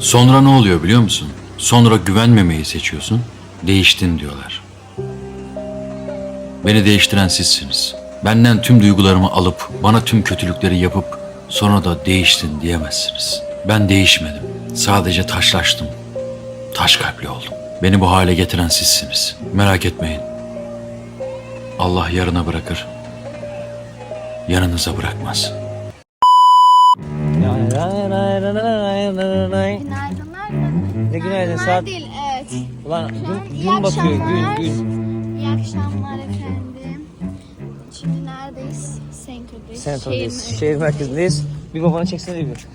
Sonra ne oluyor biliyor musun? Sonra güvenmemeyi seçiyorsun. Değiştin diyorlar. Beni değiştiren sizsiniz. Benden tüm duygularımı alıp bana tüm kötülükleri yapıp sonra da değiştin diyemezsiniz. Ben değişmedim. Sadece taşlaştım. Taş kalpli oldum. Beni bu hale getiren sizsiniz. Merak etmeyin. Allah yarına bırakır. Yanınıza bırakmaz. Saat- değil, evet. Ulan an gün, iyi gün batıyor, gün akşamlar. gün. İyi akşamlar efendim. Şimdi neredeyiz? Senko'dayız. Sentro'dayız, Şehir merkezindeyiz. Bir babanı çeksene bir.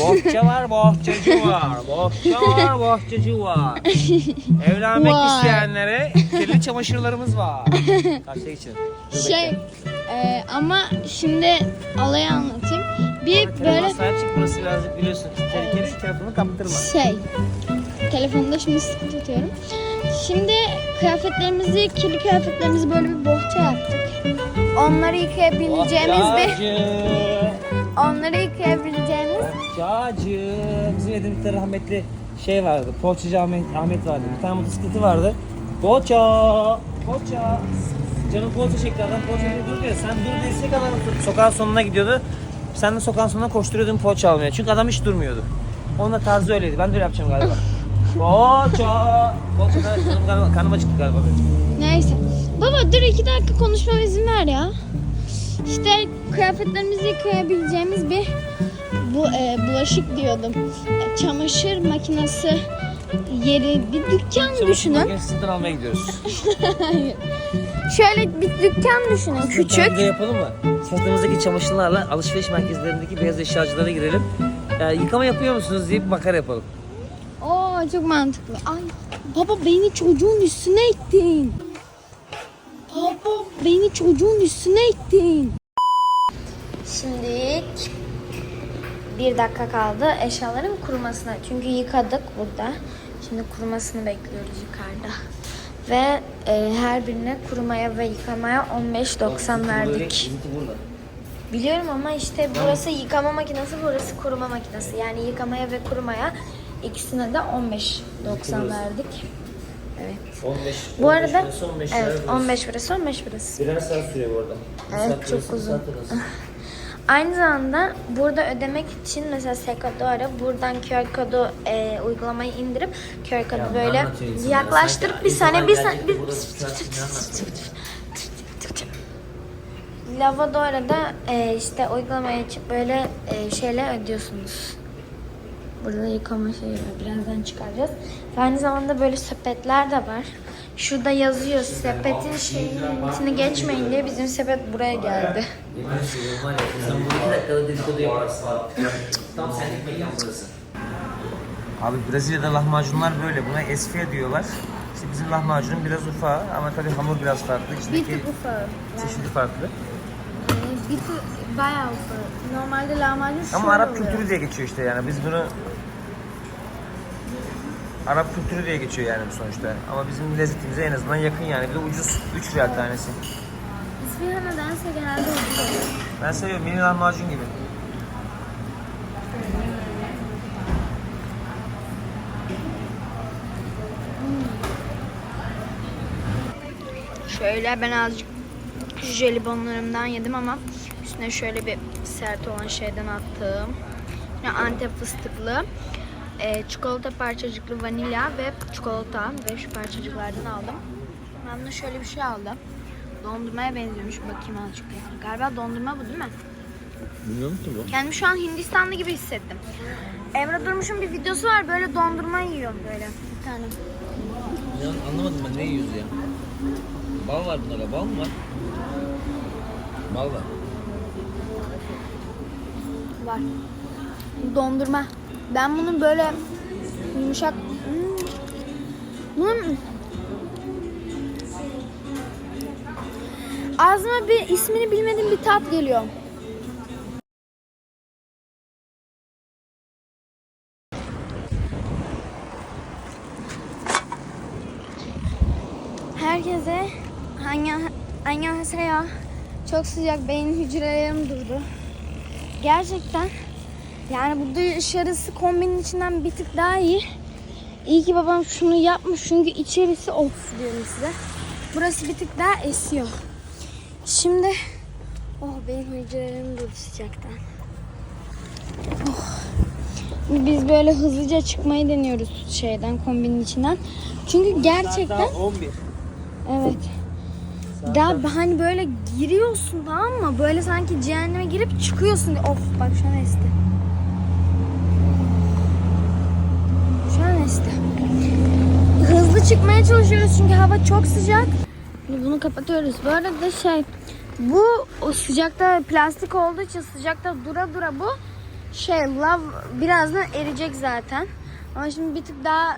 Bohça var, bohçacı var. Bohça var, bohçacı var. Evlenmek Vay. isteyenlere kirli çamaşırlarımız var. Karşıya geçelim. Dur Şey bekle. e, ama şimdi olayı anlatayım. Bir Telefon böyle sahip çık burası birazcık biliyorsun. Tehlikeli şu telefonu kaptırma. şey telefonda şimdi sıkı tutuyorum. Şimdi kıyafetlerimizi, kirli kıyafetlerimizi böyle bir bohça yaptık. Onları yıkayabileceğimiz bir, onları yıkayabileceğimiz Bohçacı. Bizim evimizde rahmetli şey vardı. Poğaçacı Ahmet, Ahmet vardı. Bir tane motosikleti vardı. Poğaça. Poğaça. Canım poğaça çekti adam. Poğaça diye dur diyor. Sen dur desek adam sokağın sonuna gidiyordu. Sen de sokağın sonuna koşturuyordun poğaça almaya. Çünkü adam hiç durmuyordu. Onun da tarzı öyleydi. Ben de öyle yapacağım galiba. Poğaça. Poğaça da canım galiba, karnım acıktı galiba benim. Neyse. Baba dur iki dakika konuşmama izin ver ya. İşte kıyafetlerimizi yıkayabileceğimiz bir bu e, bulaşık diyordum. E, çamaşır makinesi yeri bir dükkan düşünün. Bugün sizden almaya gidiyoruz. Şöyle bir dükkan düşünün küçük. De yapalım mı? Sırtımızdaki çamaşırlarla alışveriş merkezlerindeki beyaz eşyacılara girelim. Yani yıkama yapıyor musunuz diye bir makara yapalım. Çok mantıklı. Ay baba beni çocuğun üstüne ektin. Baba beni çocuğun üstüne ektin. Şimdi bir dakika kaldı eşyaların kurumasına. Çünkü yıkadık burada. Şimdi kurumasını bekliyoruz yukarıda. Ve e, her birine kurumaya ve yıkamaya 15.90 verdik. Biliyorum ama işte burası yıkama makinesi, burası kuruma makinesi. Yani yıkamaya ve kurumaya ikisine de 15.90 verdik. Evet. 15. Bu arada 15 evet 15 burası 15 burası. Birer saat sürüyor bu arada. Bir Evet, saat çok burası, uzun. Aynı zamanda burada ödemek için mesela Sekadora buradan QR kodu e, uygulamayı indirip QR kodu Ya, böyle yaklaştırıp bir saniye bir saniye bir Lavadora'da e, işte uygulamaya açıp böyle e, şeyle ödüyorsunuz. Burada yıkama şeyi var. Birazdan çıkaracağız. Ve aynı zamanda böyle sepetler de var. Şurada yazıyor sepetin şeyini geçmeyin diye bizim sepet buraya geldi. Yemin ediyorum var ya, Sen bu iki dakikada dedikodu yaparsın. Tam senlik mekan burası. Abi Brezilya'da lahmacunlar böyle. Buna esfiye diyorlar. İşte bizim lahmacunun biraz ufağı ama tabii hamur biraz farklı. Bir İçindeki tık ufağı. çeşidi farklı. Bayağı. Normalde lahmacun Ama şöyle Arap oluyor. kültürü diye geçiyor işte yani. Biz bunu Arap kültürü diye geçiyor yani bu sonuçta. Ama bizim lezzetimize en azından yakın yani. Bir de ucuz 3 lira tanesi. İsviha nedense genelde ucuz oluyor. Ben seviyorum mini lahmacun gibi. Şöyle ben azıcık jelibonlarımdan yedim ama üstüne şöyle bir sert olan şeyden attım. Yine Antep fıstıklı, e, çikolata parçacıklı vanilya ve çikolata ve şu parçacıklardan aldım. Ben de şöyle bir şey aldım. Dondurmaya benziyormuş. Bakayım azıcık. Galiba dondurma bu değil mi? Bilmiyorum ki bu. Kendimi şu an Hindistanlı gibi hissettim. Emre Durmuş'un bir videosu var. Böyle dondurma yiyor böyle. Bir tane. Ya anlamadım ben ne yiyoruz ya. Bal var bunda bal mı var? Bal var. Var. Dondurma. Ben bunu böyle yumuşak... Hmm. Bunun... Ağzıma bir ismini bilmediğim bir tat geliyor. Herkese annyeonghaseyo. Çok sıcak beyin hücrelerim durdu. Gerçekten Yani bu dışarısı kombinin içinden bir tık daha iyi. İyi ki babam şunu yapmış çünkü içerisi of diyorum size. Burası bir tık daha esiyor. Şimdi oh benim hücrelerim durdu sıcaktan. Oh. Biz böyle hızlıca çıkmayı deniyoruz şeyden kombinin içinden. Çünkü gerçekten Daha 11. evet. Daha hani böyle giriyorsun tamam mı? Böyle sanki cehenneme girip çıkıyorsun. Of bak şu an esti. Şu an esti. Hızlı çıkmaya çalışıyoruz çünkü hava çok sıcak. Bunu kapatıyoruz. Bu arada şey bu o sıcakta plastik olduğu için sıcakta dura dura bu şey lav birazdan eriyecek zaten. Ama şimdi bir tık daha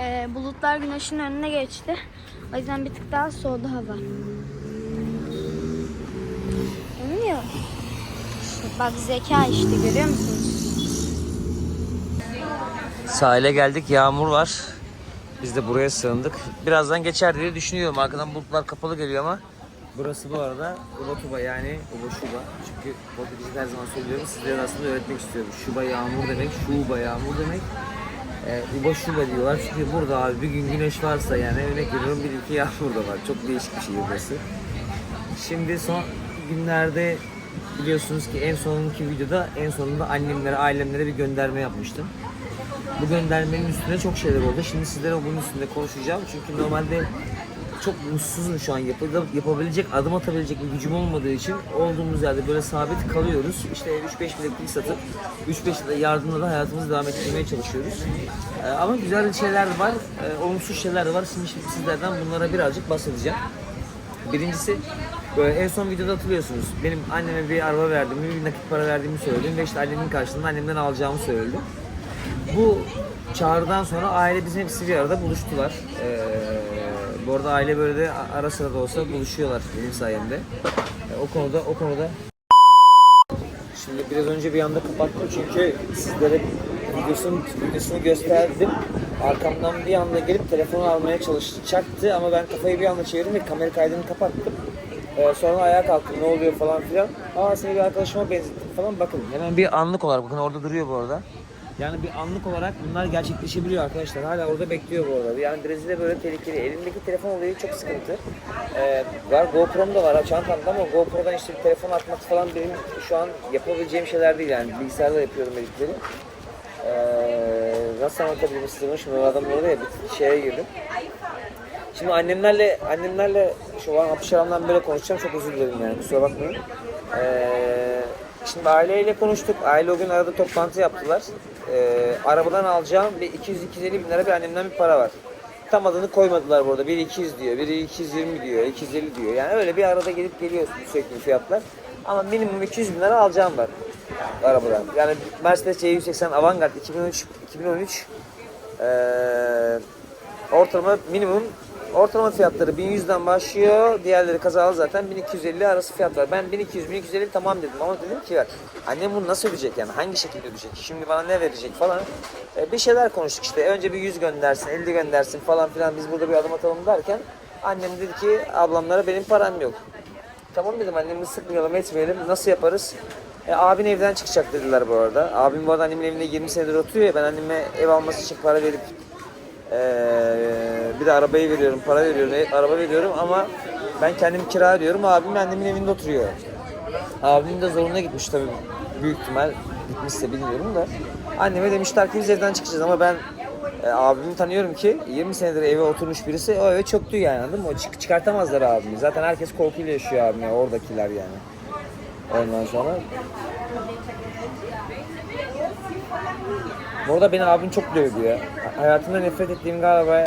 e, bulutlar güneşin önüne geçti. O yüzden bir tık daha soğudu hava. Anlıyor İşte bak zeka işte görüyor musunuz? Sahile geldik. Yağmur var. Biz de buraya sığındık. Birazdan geçer diye düşünüyorum. Arkadan bulutlar kapalı geliyor ama burası bu arada Ubatuba yani Ubashuba. Çünkü Portekizce her zaman söylüyorum. Sizlere aslında öğretmek istiyorum. Şuba yağmur demek, şuba yağmur demek. Ee, Ubashuba diyorlar çünkü burada abi bir gün güneş varsa yani örnek veriyorum bir iki yağmur da var. Çok değişik bir şehir burası. Şimdi son günlerde biliyorsunuz ki en sonki videoda en sonunda annemlere, ailemlere bir gönderme yapmıştım. Bu göndermenin üstüne çok şeyler oldu. Şimdi sizlere bunun üstünde konuşacağım. Çünkü normalde çok mutsuzum şu an. Yap yapabilecek, adım atabilecek bir gücüm olmadığı için olduğumuz yerde böyle sabit kalıyoruz. İşte 3-5 bileklik satıp 3-5 yardımla da hayatımızı devam ettirmeye çalışıyoruz. Ee, ama güzel şeyler var, e, olumsuz şeyler var. Şimdi, şimdi sizlerden bunlara birazcık bahsedeceğim. Birincisi en son videoda hatırlıyorsunuz. Benim anneme bir araba verdiğimi, bir nakit para verdiğimi söyledim ve işte annemin karşılığında annemden alacağımı söyledim. Bu çağrıdan sonra aile bizim hepsi bir arada buluştular. Ee, bu arada aile böyle de ara sıra da olsa buluşuyorlar benim sayemde. Ee, o konuda o konuda Şimdi biraz önce bir anda kapattım çünkü sizlere videosunu, videosunu gösterdim. Arkamdan bir anda gelip telefonu almaya çalışacaktı ama ben kafayı bir anda çevirdim ve kamera kaydını kapattım. Ee, sonra ayağa kalktım ne oluyor falan filan. Aa seni bir arkadaşıma benzettim falan bakın. Hemen bir anlık olarak bakın orada duruyor bu arada. Yani bir anlık olarak bunlar gerçekleşebiliyor arkadaşlar. Hala orada bekliyor bu arada. Yani Brezilya böyle tehlikeli. Elimdeki telefon olayı çok sıkıntı. Ee, var GoPro'm da var çantamda ama GoPro'dan işte bir telefon atmak falan benim şu an yapabileceğim şeyler değil yani. Bilgisayarda yapıyorum editleri. Ee, nasıl anlatabilirim bunu? Şimdi adam orada ya bir şeye girdim. Şimdi annemlerle annemlerle şu an Apışaram'dan böyle konuşacağım çok özür dilerim yani kusura bakmayın. Ee, şimdi aileyle konuştuk. Aile o gün arada toplantı yaptılar. Ee, arabadan alacağım bir 200-250 bin lira bir annemden bir para var. Tam adını koymadılar burada. Biri 200 diyor, biri 220 diyor, 250 diyor. Yani öyle bir arada gelip geliyor sürekli fiyatlar. Ama minimum 200 bin lira alacağım var arabadan. Yani Mercedes C180 Avantgarde 2013 2013 ee, ortalama minimum ortalama fiyatları 1100'den başlıyor. Diğerleri kazalı zaten 1250 arası fiyat var. Ben 1200 1250 tamam dedim ama dedim ki bak annem bunu nasıl ödeyecek yani hangi şekilde ödeyecek? Şimdi bana ne verecek falan. E, bir şeyler konuştuk işte. Önce bir 100 göndersin, 50 göndersin falan filan biz burada bir adım atalım derken annem dedi ki ablamlara benim param yok. Tamam dedim annemi sıkmayalım etmeyelim. Nasıl yaparız? E, abin evden çıkacak dediler bu arada. Abim bu arada annemin evinde 20 senedir oturuyor ya ben anneme ev alması için para verip ee, bir de arabayı veriyorum, para veriyorum, e- araba veriyorum ama ben kendim kira ödüyorum. Abim annemin evinde oturuyor. Abim de zoruna gitmiş tabii büyük ihtimal gitmişse bilmiyorum da. Anneme demişler ki biz evden çıkacağız ama ben e, abimi tanıyorum ki 20 senedir eve oturmuş birisi o eve çöktü yani anladın mı? O çık- çıkartamazlar abimi. Zaten herkes korkuyla yaşıyor abime oradakiler yani. Ondan sonra bu arada beni abim çok dövdü ya. Hayatımda nefret ettiğim galiba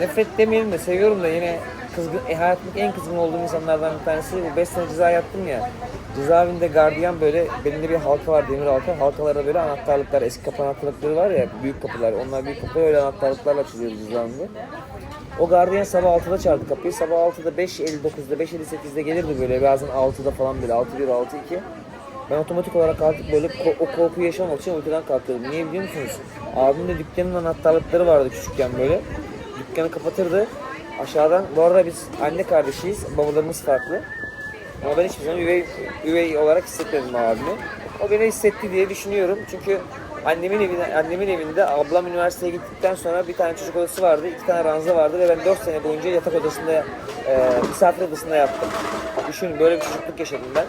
nefret demeyelim de seviyorum da yine kızgın, e, hayatımdaki en kızgın olduğum insanlardan bir tanesi. Bu 5 sene ceza yattım ya. Cezaevinde gardiyan böyle, belinde bir halka var, demir halka. Halkalara böyle anahtarlıklar, eski kapı anahtarlıkları var ya, büyük kapılar. Onlar büyük kapılar öyle anahtarlıklarla açılıyor cezaevinde. O gardiyan sabah 6'da çaldı kapıyı. Sabah 6'da 5.59'da 5.58'de gelirdi böyle bazen 6'da falan böyle 6.1 6.2. Ben otomatik olarak artık böyle ko- o korkuyu yaşamak için uykudan kalkıyordum. Niye biliyor musunuz? Abim de dükkanın anahtarlıkları vardı küçükken böyle. Dükkanı kapatırdı. Aşağıdan, bu arada biz anne kardeşiyiz. Babalarımız farklı. Ama ben hiçbir zaman üvey, üvey olarak hissetmedim abimi. O beni hissetti diye düşünüyorum. Çünkü annemin evinde, annemin evinde ablam üniversiteye gittikten sonra bir tane çocuk odası vardı, iki tane ranza vardı ve ben 4 sene boyunca yatak odasında, e, misafir odasında yattım. Düşünün böyle bir çocukluk yaşadım ben.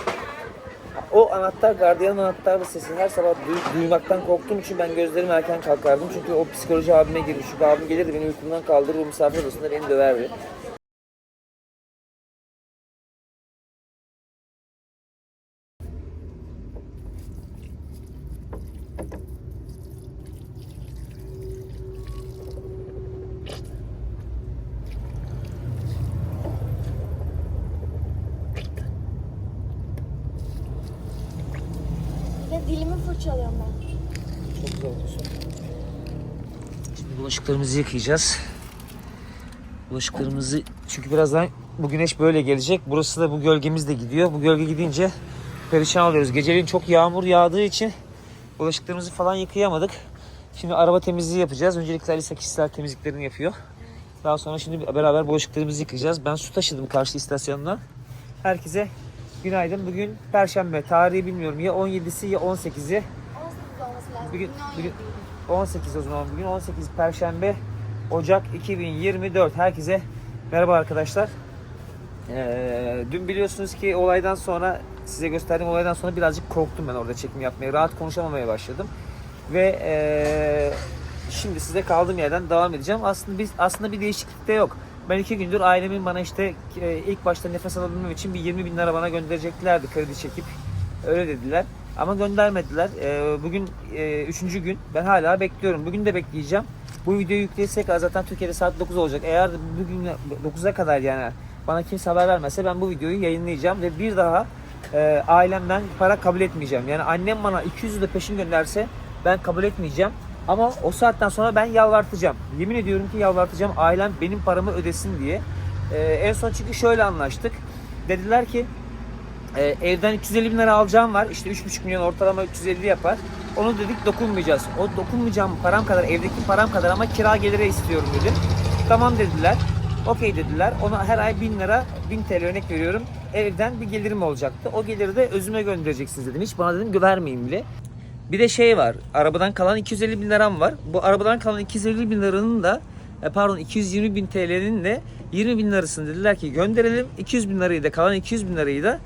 O anahtar, gardiyan anahtarlı sesi her sabah duy- duymaktan korktuğum için ben gözlerimi erken kalkardım. Çünkü o psikoloji abime girmiş. Çünkü abim gelirdi beni uykumdan kaldırır, o misafir odasında beni döverdi. Ve dilimi fırçalıyorum ben. Çok güzel olmuşsun. Şimdi bulaşıklarımızı yıkayacağız. Bulaşıklarımızı çünkü birazdan bu güneş böyle gelecek. Burası da bu gölgemiz de gidiyor. Bu gölge gidince perişan oluyoruz. Geceleyin çok yağmur yağdığı için bulaşıklarımızı falan yıkayamadık. Şimdi araba temizliği yapacağız. Öncelikle Alisa kişisel temizliklerini yapıyor. Daha sonra şimdi beraber bulaşıklarımızı yıkayacağız. Ben su taşıdım karşı istasyondan. Herkese günaydın. Bugün Perşembe. Tarihi bilmiyorum. Ya 17'si ya 18'i. 18 olması lazım. Bugün, bugün 18 o zaman bugün 18 Perşembe Ocak 2024 herkese merhaba arkadaşlar. Ee, dün biliyorsunuz ki olaydan sonra size gösterdiğim olaydan sonra birazcık korktum ben orada çekim yapmaya rahat konuşamamaya başladım ve ee, şimdi size kaldığım yerden devam edeceğim. Aslında biz aslında bir değişiklik de yok. Ben iki gündür ailemin bana işte e, ilk başta nefes alabilmem için bir 20 bin lira bana göndereceklerdi kredi çekip öyle dediler. Ama göndermediler. Ee, bugün e, üçüncü gün. Ben hala bekliyorum. Bugün de bekleyeceğim. Bu videoyu yükleyesek zaten Türkiye'de saat 9 olacak. Eğer bugün 9'a kadar yani bana kimse haber vermezse ben bu videoyu yayınlayacağım ve bir daha e, ailemden para kabul etmeyeceğim. Yani annem bana 200 lira peşin gönderse ben kabul etmeyeceğim. Ama o saatten sonra ben yalvartacağım. Yemin ediyorum ki yalvartacağım ailem benim paramı ödesin diye. Ee, en son çünkü şöyle anlaştık. Dediler ki e, evden 350 bin lira alacağım var. İşte 3,5 milyon ortalama 350 yapar. Onu dedik dokunmayacağız. O dokunmayacağım param kadar, evdeki param kadar ama kira geliri istiyorum dedim. Tamam dediler. Okey dediler. Ona her ay 1000 lira, 1000 TL örnek veriyorum. Evden bir gelirim olacaktı. O geliri de özüme göndereceksiniz dedim. Hiç bana dedim vermeyin bile. Bir de şey var. Arabadan kalan 250 bin liram var. Bu arabadan kalan 250 bin liranın da e, pardon 220 bin TL'nin de 20 bin lirasını dediler ki gönderelim. 200 bin lirayı da kalan 200 bin lirayı da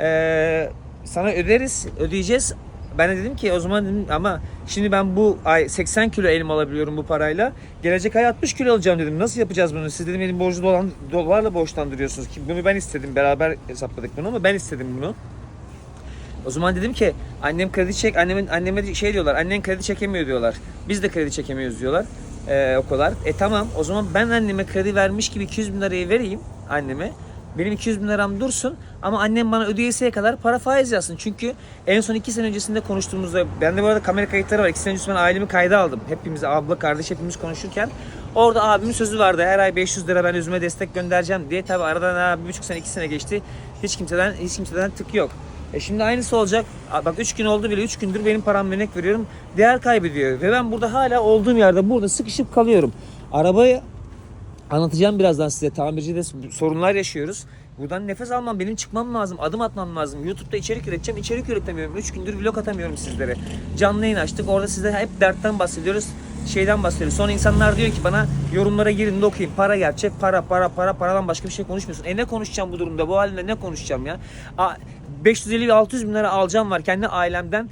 e, sana öderiz, ödeyeceğiz. Ben de dedim ki o zaman dedim ama şimdi ben bu ay 80 kilo elma alabiliyorum bu parayla. Gelecek ay 60 kilo alacağım dedim. Nasıl yapacağız bunu? Siz dedim benim borcu dolan, dolarla borçlandırıyorsunuz ki bunu ben istedim. Beraber hesapladık bunu ama ben istedim bunu. O zaman dedim ki annem kredi çek, annemin anneme şey diyorlar, annen kredi çekemiyor diyorlar. Biz de kredi çekemiyoruz diyorlar ee, o kadar. E tamam o zaman ben anneme kredi vermiş gibi 200 bin lirayı vereyim anneme. Benim 200 bin liram dursun ama annem bana ödeyesiye kadar para faiz yazsın. Çünkü en son 2 sene öncesinde konuştuğumuzda, bende bu arada kamera kayıtları var. 2 sene öncesinde ben ailemi kayda aldım. Hepimiz abla, kardeş hepimiz konuşurken. Orada abimin sözü vardı. Her ay 500 lira ben özüme destek göndereceğim diye. Tabi aradan ha, bir buçuk sene, iki sene geçti. Hiç kimseden, hiç kimseden tık yok. E şimdi aynısı olacak. Bak 3 gün oldu bile 3 gündür benim param örnek veriyorum. Değer kaybediyor. Ve ben burada hala olduğum yerde burada sıkışıp kalıyorum. Arabayı anlatacağım birazdan size. Tamircide sorunlar yaşıyoruz. Buradan nefes almam, benim çıkmam lazım, adım atmam lazım. YouTube'da içerik üreteceğim, içerik üretemiyorum. 3 gündür vlog atamıyorum sizlere. Canlı yayın açtık, orada size hep dertten bahsediyoruz. Şeyden bahsediyoruz. Sonra insanlar diyor ki bana yorumlara girin de okuyayım. Para gerçek, para, para, para, paradan başka bir şey konuşmuyorsun. E ne konuşacağım bu durumda? Bu halde ne konuşacağım ya? A- 550-600 bin lira alacağım var kendi ailemden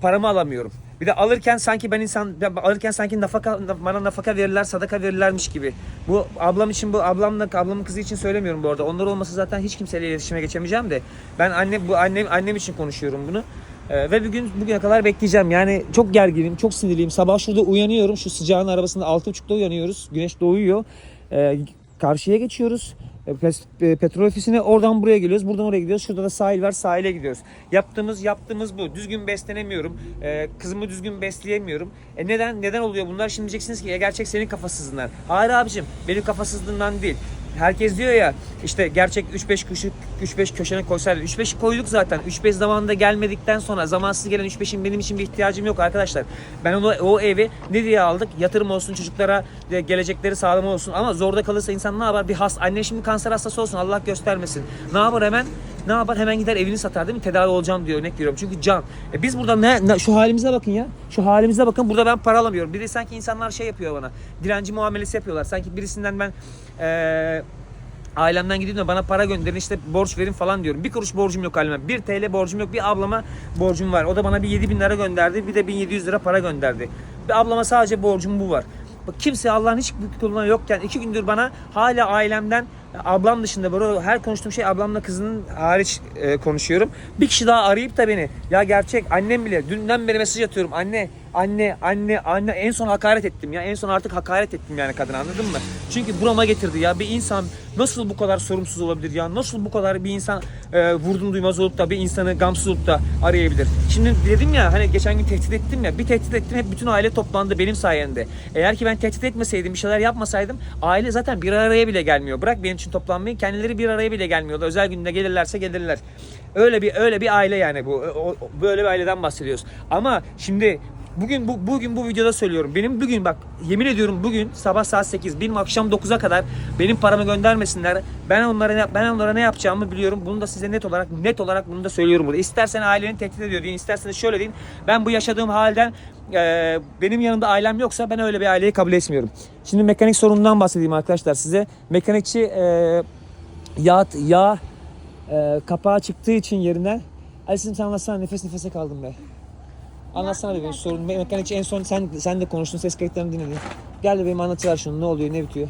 paramı alamıyorum. Bir de alırken sanki ben insan alırken sanki nafaka bana nafaka verirler, sadaka verirlermiş gibi. Bu ablam için bu ablamla ablamın kızı için söylemiyorum bu arada. Onlar olmasa zaten hiç kimseyle iletişime geçemeyeceğim de. Ben anne bu annem annem için konuşuyorum bunu. Ee, ve bugün bugüne kadar bekleyeceğim. Yani çok gerginim, çok sinirliyim. Sabah şurada uyanıyorum. Şu sıcağın arabasında 6.30'da uyanıyoruz. Güneş doğuyor. Ee, karşıya geçiyoruz. E, e, petrol ofisine oradan buraya geliyoruz. Buradan oraya gidiyoruz. Şurada da sahil var. Sahile gidiyoruz. Yaptığımız yaptığımız bu. Düzgün beslenemiyorum. E, kızımı düzgün besleyemiyorum. E neden neden oluyor bunlar? Şimdi diyeceksiniz ki ya gerçek senin kafasızlığından. Hayır abicim benim kafasızlığından değil. Herkes diyor ya işte gerçek 3-5 köşe 3-5 köşene koysaydı 3-5'i koyduk zaten. 3-5 zamanında gelmedikten sonra zamansız gelen 3-5'in benim için bir ihtiyacım yok arkadaşlar. Ben onu o evi ne diye aldık? Yatırım olsun çocuklara de gelecekleri sağlam olsun ama zorda kalırsa insan ne yapar? Bir has anne şimdi kanser hastası olsun Allah göstermesin. Ne yapar hemen? Ne yapar? Hemen gider evini satar değil mi? Tedavi olacağım diyor örnek veriyorum. Çünkü can. E biz burada ne, ne- şu halimize bakın ya. Şu halimize bakın. Burada ben para alamıyorum. Bir de sanki insanlar şey yapıyor bana. Dilenci muamelesi yapıyorlar. Sanki birisinden ben eee ailemden gideyim de bana para gönderin işte borç verin falan diyorum. Bir kuruş borcum yok halime. 1 TL borcum yok. Bir ablama borcum var. O da bana bir 7 bin lira gönderdi. Bir de 1700 lira para gönderdi. Bir ablama sadece borcum bu var. Bak kimse Allah'ın hiçbir kuluna yokken iki gündür bana hala ailemden ablam dışında böyle her konuştuğum şey ablamla kızının hariç e, konuşuyorum. Bir kişi daha arayıp da beni ya gerçek annem bile dünden beri mesaj atıyorum anne anne anne anne en son hakaret ettim ya en son artık hakaret ettim yani kadın anladın mı? Çünkü burama getirdi ya bir insan nasıl bu kadar sorumsuz olabilir ya nasıl bu kadar bir insan e, vurdum duymaz olup da bir insanı gamsız olup da arayabilir. Şimdi dedim ya hani geçen gün tehdit ettim ya bir tehdit ettim hep bütün aile toplandı benim sayemde. Eğer ki ben tehdit etmeseydim bir şeyler yapmasaydım aile zaten bir araya bile gelmiyor. Bırak benim için toplanmayı kendileri bir araya bile gelmiyorlar. Özel günde gelirlerse gelirler. Öyle bir öyle bir aile yani bu. O- o- böyle bir aileden bahsediyoruz. Ama şimdi Bugün bu bugün bu videoda söylüyorum. Benim bugün bak yemin ediyorum bugün sabah saat 8 benim akşam 9'a kadar benim paramı göndermesinler. Ben onlara ne, ben onlara ne yapacağımı biliyorum. Bunu da size net olarak net olarak bunu da söylüyorum burada. İstersen aileni tehdit ediyor deyin, isterseniz şöyle deyin. Ben bu yaşadığım halden e, benim yanımda ailem yoksa ben öyle bir aileyi kabul etmiyorum. Şimdi mekanik sorunundan bahsedeyim arkadaşlar size. Mekanikçi e, yağ yağ e, kapağı çıktığı için yerinden Alice'im sen anlatsana nefes nefese kaldım be. Anlatsana bebeğim sorun. Mekanikçi en son sen sen de konuştun ses kayıtlarını dinledin. Gel bebeğim anlatıver şunu ne oluyor ne bitiyor.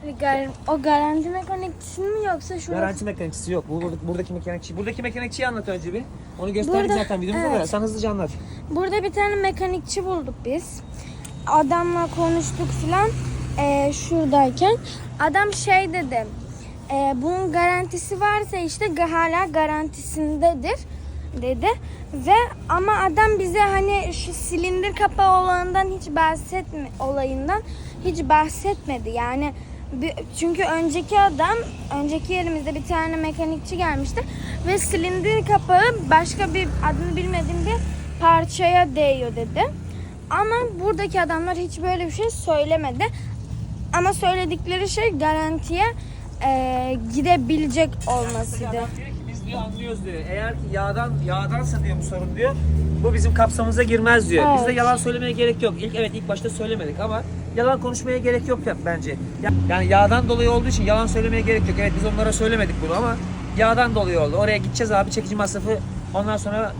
Hani gar- o garanti mekanikçisi mi yoksa şurada? Garanti mekanikçisi yok. Bu buradaki, buradaki mekanikçi. Buradaki mekanikçiyi anlat önce bir. Onu gösterdik Burada- zaten videomuzda evet. da. Sen hızlıca anlat. Burada bir tane mekanikçi bulduk biz. Adamla konuştuk filan eee, şuradayken. Adam şey dedi. eee, bunun garantisi varsa işte ga- hala garantisindedir dedi. Ve ama adam bize hani şu silindir kapağı olayından hiç bahsetme olayından hiç bahsetmedi. Yani çünkü önceki adam, önceki yerimizde bir tane mekanikçi gelmişti ve silindir kapağı başka bir adını bilmediğim bir parçaya değiyor dedi. Ama buradaki adamlar hiç böyle bir şey söylemedi. Ama söyledikleri şey garantiye eee, gidebilecek olmasıydı. Diyor anlıyoruz diyor. Eğer ki yağdan yağdansa diyor bu sorun diyor. Bu bizim kapsamımıza girmez diyor. Bizde Evet. yalan söylemeye gerek yok. İlk evet ilk başta söylemedik ama yalan konuşmaya gerek yok ya- bence. Ya- Yani yağdan dolayı olduğu için yalan söylemeye gerek yok. Evet biz onlara söylemedik bunu ama yağdan dolayı oldu. Oraya gideceğiz abi çekici masrafı ondan sonra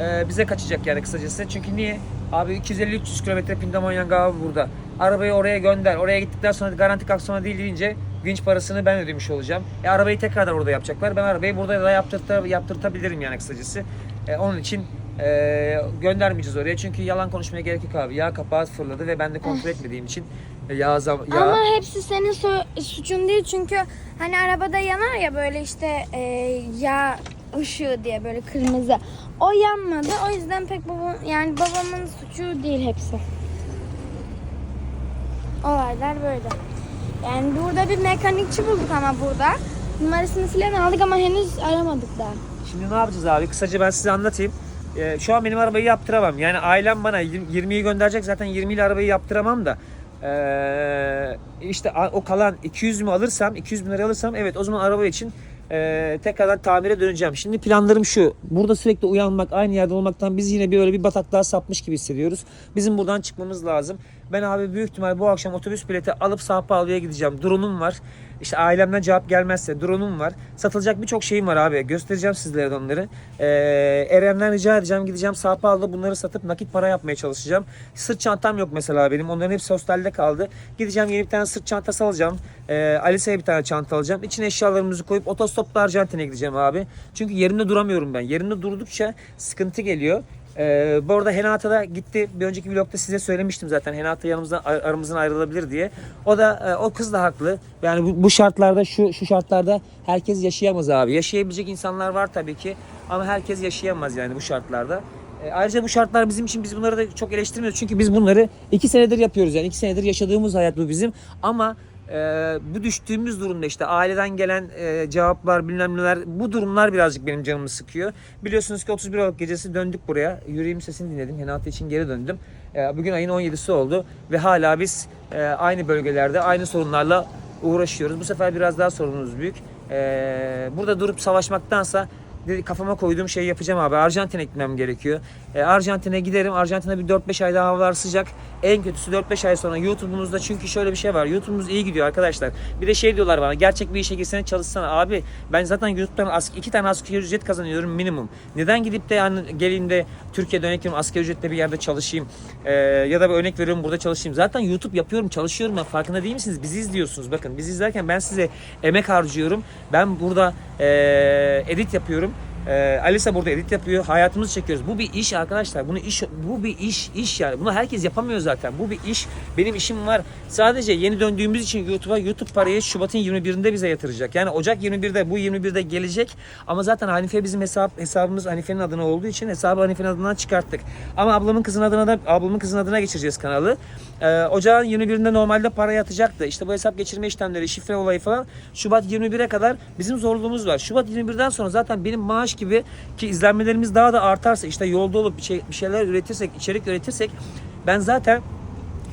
e, bize kaçacak yani kısacası. Çünkü niye? Abi 250-300 kilometre Pindamonyan Gavı burada. Arabayı oraya gönder. Oraya gittikten sonra garanti kapsamı değil deyince vinç parasını ben ödemiş olacağım. E, arabayı tekrardan orada yapacaklar. Ben arabayı burada da yaptırta, yaptırtabilirim yani kısacası. E, onun için e, göndermeyeceğiz oraya. Çünkü yalan konuşmaya gerek yok abi. Yağ kapağı fırladı ve ben de kontrol etmediğim için e, yağ, zam, yağ... Ama hepsi senin so- suçun değil çünkü hani arabada yanar ya böyle işte e, yağ ışığı diye böyle kırmızı. O yanmadı. O yüzden pek babam yani babamın suçu değil hepsi. Olaylar böyle. Yani burada bir mekanikçi bulduk ama burada. Numarasını falan aldık ama henüz aramadık daha. Şimdi ne yapacağız abi? Kısaca ben size anlatayım. Ee, şu an benim arabayı yaptıramam. Yani ailem bana 20'yi gönderecek zaten 20 ile arabayı yaptıramam da. Ee, işte o kalan 200 mü alırsam 200 bin lira alırsam evet o zaman araba için e, tekrardan tamire döneceğim. Şimdi planlarım şu. Burada sürekli uyanmak aynı yerde olmaktan biz yine bir öyle bir bataklığa sapmış gibi hissediyoruz. Bizim buradan çıkmamız lazım. Ben abi büyük ihtimal bu akşam otobüs bileti alıp Sao Paulo'ya gideceğim. Drone'um var. İşte ailemden cevap gelmezse drone'um var. Satılacak birçok şeyim var abi. Göstereceğim sizlere de onları. Ee, Eren'den rica edeceğim. Gideceğim Sao Paulo'da bunları satıp nakit para yapmaya çalışacağım. Sırt çantam yok mesela benim. Onların hepsi hostelde kaldı. Gideceğim yeni bir tane sırt çantası alacağım. Ee, Alice'ye bir tane çanta alacağım. İçine eşyalarımızı koyup otostopla Arjantin'e gideceğim abi. Çünkü yerimde duramıyorum ben. Yerimde durdukça sıkıntı geliyor. Ee, bu arada Henata da gitti. Bir önceki vlogda size söylemiştim zaten. Henata yanımızdan ar- aramızdan ayrılabilir diye. O da e, o kız da haklı. Yani bu, bu şartlarda şu şu şartlarda herkes yaşayamaz abi. Yaşayabilecek insanlar var tabii ki ama herkes yaşayamaz yani bu şartlarda. E, ayrıca bu şartlar bizim için biz bunları da çok eleştirmiyoruz. Çünkü biz bunları iki senedir yapıyoruz yani. iki senedir yaşadığımız hayat bu bizim. Ama e, bu düştüğümüz durumda işte aileden gelen e, cevaplar bilmem neler bu durumlar birazcık benim canımı sıkıyor. Biliyorsunuz ki 31 Aralık gecesi döndük buraya. Yüreğim sesini dinledim. Henata için geri döndüm. E, bugün ayın 17'si oldu ve hala biz e, aynı bölgelerde aynı sorunlarla uğraşıyoruz. Bu sefer biraz daha sorunumuz büyük. Ee, burada durup savaşmaktansa dedi, kafama koyduğum şeyi yapacağım abi. Arjantin'e gitmem gerekiyor. Ee, Arjantin'e giderim. Arjantin'e bir 4-5 ay daha havalar sıcak. En kötüsü 4-5 ay sonra YouTube'umuzda çünkü şöyle bir şey var. YouTube'umuz iyi gidiyor arkadaşlar. Bir de şey diyorlar bana gerçek bir işe girsene çalışsana. Abi ben zaten YouTube'dan as- iki tane asgari ücret kazanıyorum minimum. Neden gidip de yani geleyim de Türkiye'de örnek veriyorum asgari ücretle bir yerde çalışayım. Ee, ya da bir örnek veriyorum burada çalışayım. Zaten YouTube yapıyorum çalışıyorum ben farkında değil misiniz? Bizi izliyorsunuz bakın. Bizi izlerken ben size emek harcıyorum. Ben burada ee, edit yapıyorum. Ee, Alisa burada edit yapıyor. Hayatımızı çekiyoruz. Bu bir iş arkadaşlar. Bunu iş bu bir iş iş yani. Bunu herkes yapamıyor zaten. Bu bir iş. Benim işim var. Sadece yeni döndüğümüz için YouTube'a YouTube parayı Şubat'ın 21'inde bize yatıracak. Yani Ocak 21'de bu 21'de gelecek. Ama zaten Hanife bizim hesap hesabımız Hanife'nin adına olduğu için hesabı Hanife'nin adından çıkarttık. Ama ablamın kızın adına da ablamın kızın adına geçireceğiz kanalı. Ee, Ocağın 21'inde normalde para yatacaktı. İşte bu hesap geçirme işlemleri, şifre olayı falan Şubat 21'e kadar bizim zorluğumuz var. Şubat 21'den sonra zaten benim maaş gibi ki izlenmelerimiz daha da artarsa işte yolda olup bir, şey, bir şeyler üretirsek, içerik üretirsek ben zaten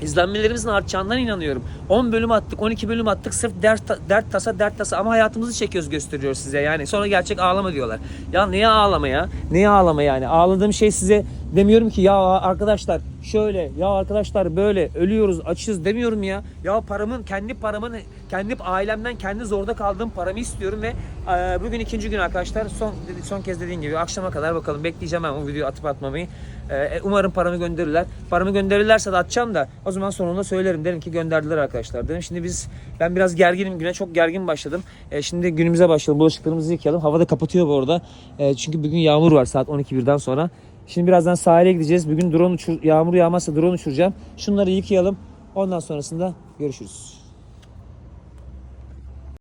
İzlenmelerimizin artacağından inanıyorum. 10 bölüm attık, 12 bölüm attık. Sırf dert, dert tasa, dert tasa ama hayatımızı çekiyoruz gösteriyoruz size. Yani sonra gerçek ağlama diyorlar. Ya neye ağlama ya? Neye ağlama yani? Ağladığım şey size demiyorum ki ya arkadaşlar şöyle, ya arkadaşlar böyle ölüyoruz, açız demiyorum ya. Ya paramın, kendi paramın, kendi ailemden kendi zorda kaldığım paramı istiyorum ve e, bugün ikinci gün arkadaşlar. Son son kez dediğim gibi akşama kadar bakalım bekleyeceğim ben o videoyu atıp atmamayı. E, umarım paramı gönderirler. Paramı gönderirlerse de atacağım da o zaman sonunda söylerim. Derim ki gönderdiler arkadaşlar derim. Şimdi biz ben biraz gerginim. Güne çok gergin başladım. E, şimdi günümüze başlayalım. Bulaşıklarımızı yıkayalım. Havada kapatıyor bu arada. E, çünkü bugün yağmur var saat 12.birden sonra. Şimdi birazdan sahile gideceğiz. Bugün drone uçur, yağmur yağmazsa drone uçuracağım. Şunları yıkayalım. Ondan sonrasında görüşürüz.